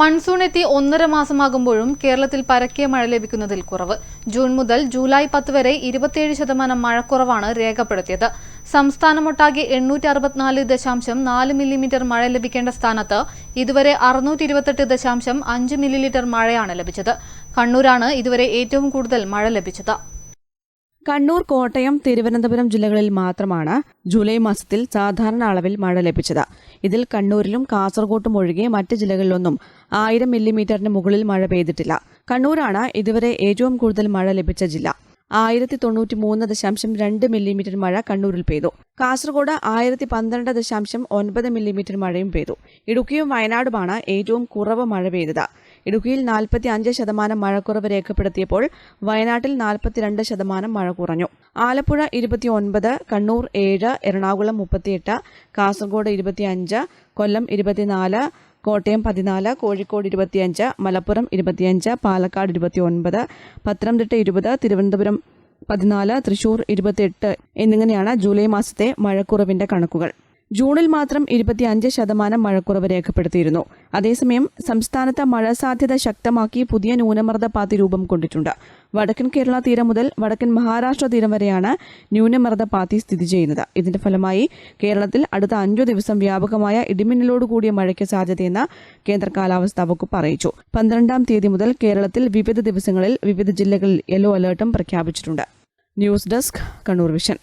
Monsoon എത്തി ഒന്നര മാസമാകുമ്പോഴും കേരളത്തിൽ പരക്കെ മഴ ലഭിക്കുന്നതിൽ കുറവ്. ജൂൺ മുതൽ ജൂലൈ പത്ത് വരെ ഇരുപത്തിയേഴ് ശതമാനം മഴക്കുറവാണ് രേഖപ്പെടുത്തിയത്. സംസ്ഥാനമൊട്ടാകെ എണ്ണൂറ്റി അറുപത്തിനാല് ദശാംശം നാല് മില്ലിമീറ്റർ മഴ ലഭിക്കേണ്ട സ്ഥാനത്ത് ഇതുവരെ അറുന്നൂറ്റി ഇരുപത്തെട്ട് ദശാംശം അഞ്ച് മില്ലിലിറ്റർ മഴയാണ് ലഭിച്ചത്. കണ്ണൂരാണ് ഇതുവരെ ഏറ്റവും കൂടുതൽ മഴ ലഭിച്ചത്. കണ്ണൂർ കോട്ടയം തിരുവനന്തപുരം ജില്ലകളിൽ മാത്രമാണ് ജൂലൈ മാസത്തിൽ സാധാരണ അളവിൽ മഴ ലഭിച്ചത്. ഇതിൽ കണ്ണൂരിലും കാസർഗോട്ടും ഒഴികെ മറ്റ് ജില്ലകളിലൊന്നും ആയിരം മില്ലിമീറ്ററിന് മുകളിൽ മഴ പെയ്തിട്ടില്ല. കണ്ണൂരാണ് ഇതുവരെ ഏറ്റവും കൂടുതൽ മഴ ലഭിച്ച ജില്ല. ആയിരത്തി തൊണ്ണൂറ്റി മൂന്ന് ദശാംശം രണ്ട് മില്ലിമീറ്റർ മഴ കണ്ണൂരിൽ പെയ്തു. കാസർഗോഡ് ആയിരത്തി പന്ത്രണ്ട് ദശാംശം ഒൻപത് മില്ലിമീറ്റർ മഴയും പെയ്തു. ഇടുക്കിയും വയനാടുമാണ് ഏറ്റവും കുറവ് മഴ പെയ്തത്. ഇടുക്കിയിൽ നാൽപ്പത്തി അഞ്ച് ശതമാനം മഴക്കുറവ് രേഖപ്പെടുത്തിയപ്പോൾ വയനാട്ടിൽ നാൽപ്പത്തിരണ്ട് ശതമാനം മഴ കുറഞ്ഞു. ആലപ്പുഴ ഇരുപത്തി ഒൻപത് കണ്ണൂർ ഏഴ് എറണാകുളം മുപ്പത്തിയെട്ട് കാസർഗോഡ് ഇരുപത്തിയഞ്ച് കൊല്ലം ഇരുപത്തിനാല് കോട്ടയം പതിനാല് കോഴിക്കോട് ഇരുപത്തിയഞ്ച് മലപ്പുറം ഇരുപത്തിയഞ്ച് പാലക്കാട് ഇരുപത്തിയൊൻപത് പത്തനംതിട്ട ഇരുപത് തിരുവനന്തപുരം പതിനാല് തൃശൂർ ഇരുപത്തിയെട്ട് എന്നിങ്ങനെയാണ് ജൂലൈ മാസത്തെ മഴക്കുറവിന്റെ കണക്കുകൾ. ജൂണിൽ മാത്രം ഇരുപത്തിയഞ്ച് ശതമാനം മഴക്കുറവ് രേഖപ്പെടുത്തിയിരുന്നു. അതേസമയം സംസ്ഥാനത്ത് മഴ സാധ്യത ശക്തമാക്കി പുതിയ ന്യൂനമർദ്ദ പാതി രൂപം കൊണ്ടിട്ടുണ്ട്. വടക്കൻ കേരള തീരം മുതൽ വടക്കൻ മഹാരാഷ്ട്ര തീരം വരെയാണ് ന്യൂനമർദ്ദ പാത്തി സ്ഥിതി ചെയ്യുന്നത്. ഇതിന്റെ ഫലമായി കേരളത്തിൽ അടുത്ത അഞ്ചു ദിവസം വ്യാപകമായ ഇടിമിന്നലോട് കൂടിയ മഴയ്ക്ക് സാധ്യതയെന്ന് കേന്ദ്ര കാലാവസ്ഥാ വകുപ്പ് അറിയിച്ചു. പന്ത്രണ്ടാം തീയതി മുതൽ കേരളത്തിൽ വിവിധ ദിവസങ്ങളിൽ വിവിധ ജില്ലകളിൽ യെല്ലോ അലർട്ടും പ്രഖ്യാപിച്ചിട്ടുണ്ട്. News desk Kannur vision.